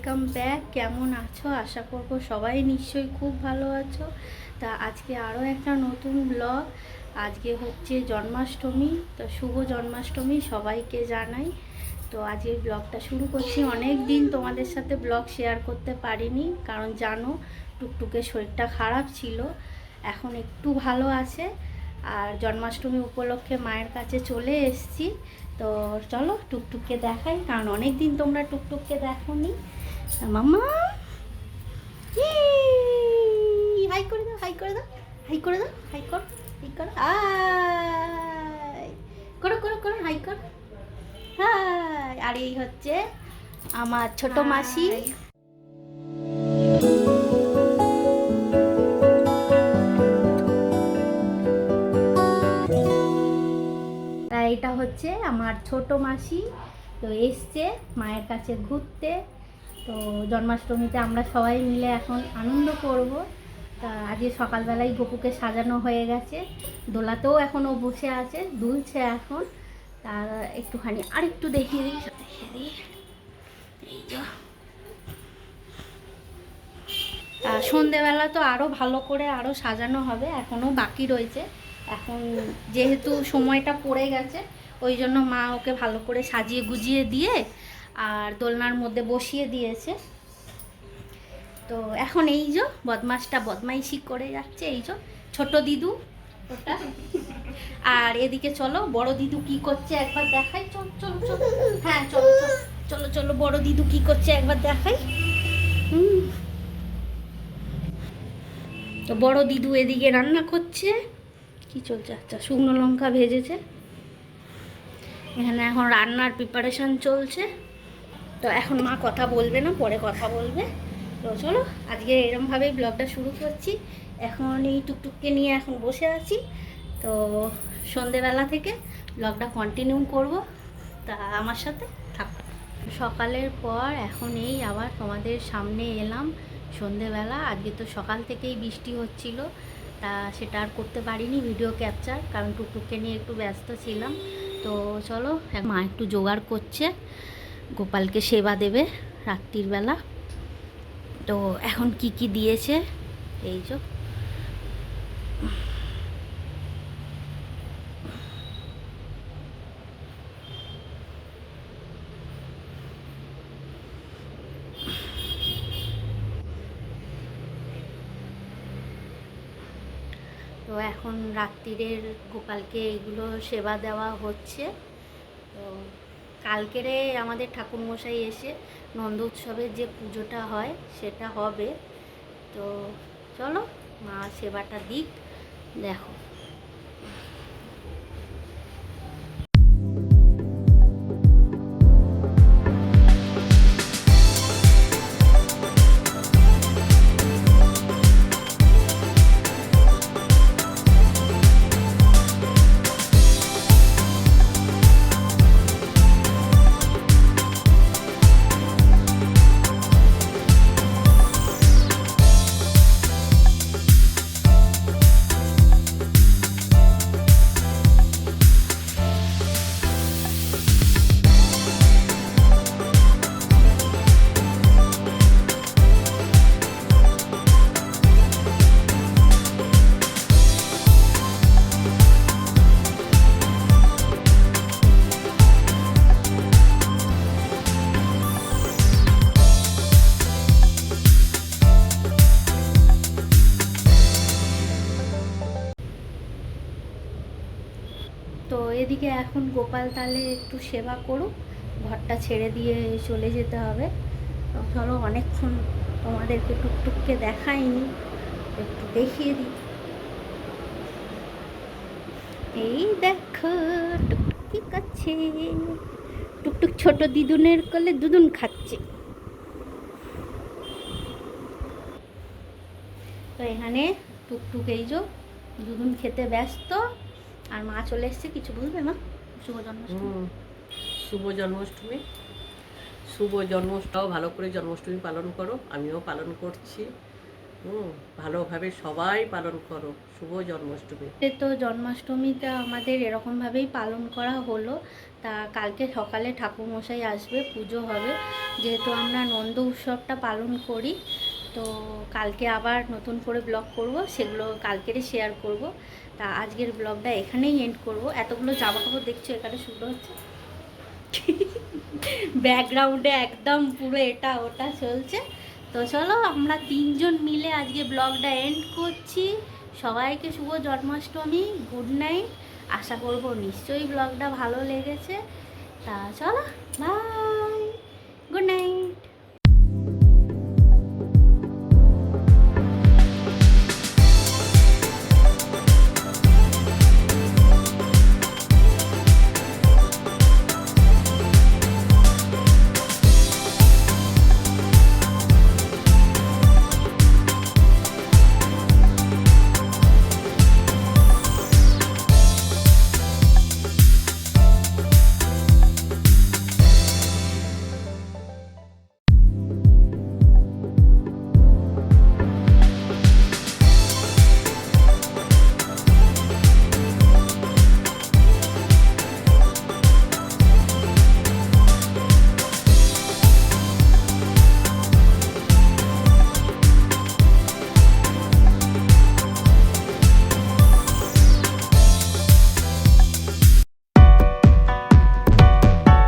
Welcome back. কেমন আছো? আশা করব সবাই নিশ্চয়ই খুব ভালো আছো। তা আজকে আরও একটা নতুন ব্লগ আজকে হচ্ছে জন্মাষ্টমী, তো শুভ জন্মাষ্টমী সবাইকে জানাই। তো আজকের ব্লগটা শুরু করছি। অনেক দিন তোমাদের সাথে ব্লগ শেয়ার করতে পারিনি, কারণ জানো, টুকটুকে শরীরটা খারাপ ছিল। এখন একটু ভালো আছে। আর জন্মাষ্টমী উপলক্ষে মায়ের কাছে চলে এসেছি। তো চলো টুকটুককে দেখাই, কারণ অনেক দিন তোমরা টুকটুককে দেখোনি। তা মাম্মা হাই করে দাও হাই করে দাও হাই করে দাও হাই কর হাই কর হাই করো করো করো হাই কর হাই আর এই হচ্ছে আমার ছোট মাসি এটা হচ্ছে আমার ছোট মাসি তো এসছে মায়ের কাছে ঘুরতে তো জন্মাষ্টমীতে আমরা সবাই মিলে এখন আনন্দ করব। তা আজকে সকালবেলায় গপুকে সাজানো হয়ে গেছে। দোলাতেও এখনও বসে আছে, দুলছে এখন। তার একটুখানি আরেকটু দেখিয়ে দিই দেখিয়ে দিই। সন্ধেবেলা তো আরও ভালো করে আরও সাজানো হবে এখনও বাকি রয়েছে। এখন যেহেতু সময়টা পড়ে গেছে, ওই জন্য মা ওকে ভালো করে সাজিয়ে গুজিয়ে দিয়ে আর দোলনার মধ্যে বসিয়ে দিয়েছে। তো এখন এই যে বদমাসটা বদমাইশি করে যাচ্ছে, এই যে ছোট দিদু ওটা। আর এদিকে চলো, বড় দিদু কি করছে একবার দেখাই। চল, চলো চলো। হ্যাঁ চলো চলো চলো চলো, বড় দিদু কি করছে একবার দেখাই। তো বড় দিদু এদিকে রান্না করছে। কি চলছে? আচ্ছা শুকনো লঙ্কা ভেজেছে। এখানে এখন রান্নার প্রিপারেশন চলছে। তো এখন মা কথা বলবে না, পরে কথা বলবে। তো চলো, আজকে এরমভাবেই ব্লগটা শুরু করছি। এখন এই টুকটুককে নিয়ে এখন বসে আছি। তো সন্ধেবেলা থেকে ব্লগটা কন্টিনিউ করব। তা আমার সাথে থাক। সকালের পর এখন এই আবার তোমাদের সামনে এলাম সন্ধেবেলা। আজকে তো সকাল থেকেই বৃষ্টি হচ্ছিল। তা সেটা আর করতে পারিনি ভিডিও ক্যাপচার কারণ টুকটুককে নিয়ে একটু ব্যস্ত ছিলাম। তো চলো, মা একটু জোগাড় করছে। গোপালকে সেবা দেবে রাত্রির বেলা। তো এখন কি কি দিয়েছে? এই যে। তো এখন রাত্রিরের গোপালকে এগুলো সেবা দেওয়া হচ্ছে। তো কালকেরে আমাদের ঠাকুরমশাই এসে নন্দ উৎসবের যে পুজোটা হয় সেটা হবে। তো চলো মা সেবাটা দিক, দেখো। এদিকে এখন গোপাল তাহলে একটু সেবা করুক, ঘরটা ছেড়ে দিয়ে চলে যেতে হবে। ধরো অনেকক্ষণ তোমাদেরকে টুকটুককে দেখাইনি, একটু দেখিয়ে দিই। এই দেখো টুকটুক কি করছে টুকটুক ছোট দিদুনের কোলে দুদুন খাচ্ছে। তো এখানে টুকটুক এই যে দুদুন খেতে ব্যস্ত। আর মা চলে এসছে কিছু বুঝবে মা? শুভ জন্মাষ্টমী। শুভ জন্মাষ্টমী। শুভ জন্মটাও ভালো করে জন্মাষ্টমী পালন করো আমিও পালন করছি। হুম ভালোভাবে সবাই পালন করো শুভ জন্মাষ্টমী। তো জন্মাষ্টমীটা আমাদের এরকমভাবেই পালন করা হলো। তা কালকে সকালে ঠাকুরমশাই আসবে পুজো হবে। যেহেতু আমরা নন্দ উৎসবটা পালন করি তো কালকে আবার নতুন করে ব্লগ করব, সেগুলো কালকেরে শেয়ার করব। তা আজকের ব্লগটা এখানেই এন্ড করব। এতগুলো জামা কাপড় দেখছ, এখানে শুরু হচ্ছে। ব্যাকগ্রাউন্ডে একদম পুরো এটা ওটা চলছে। তো চলো আমরা তিনজন মিলে আজকে ব্লগটা এন্ড করছি। সবাইকে শুভ জন্মাষ্টমী গুড নাইট আশা করব নিশ্চয়ই ব্লগটা ভালো লেগেছে। তা চলো বাই গুড নাইট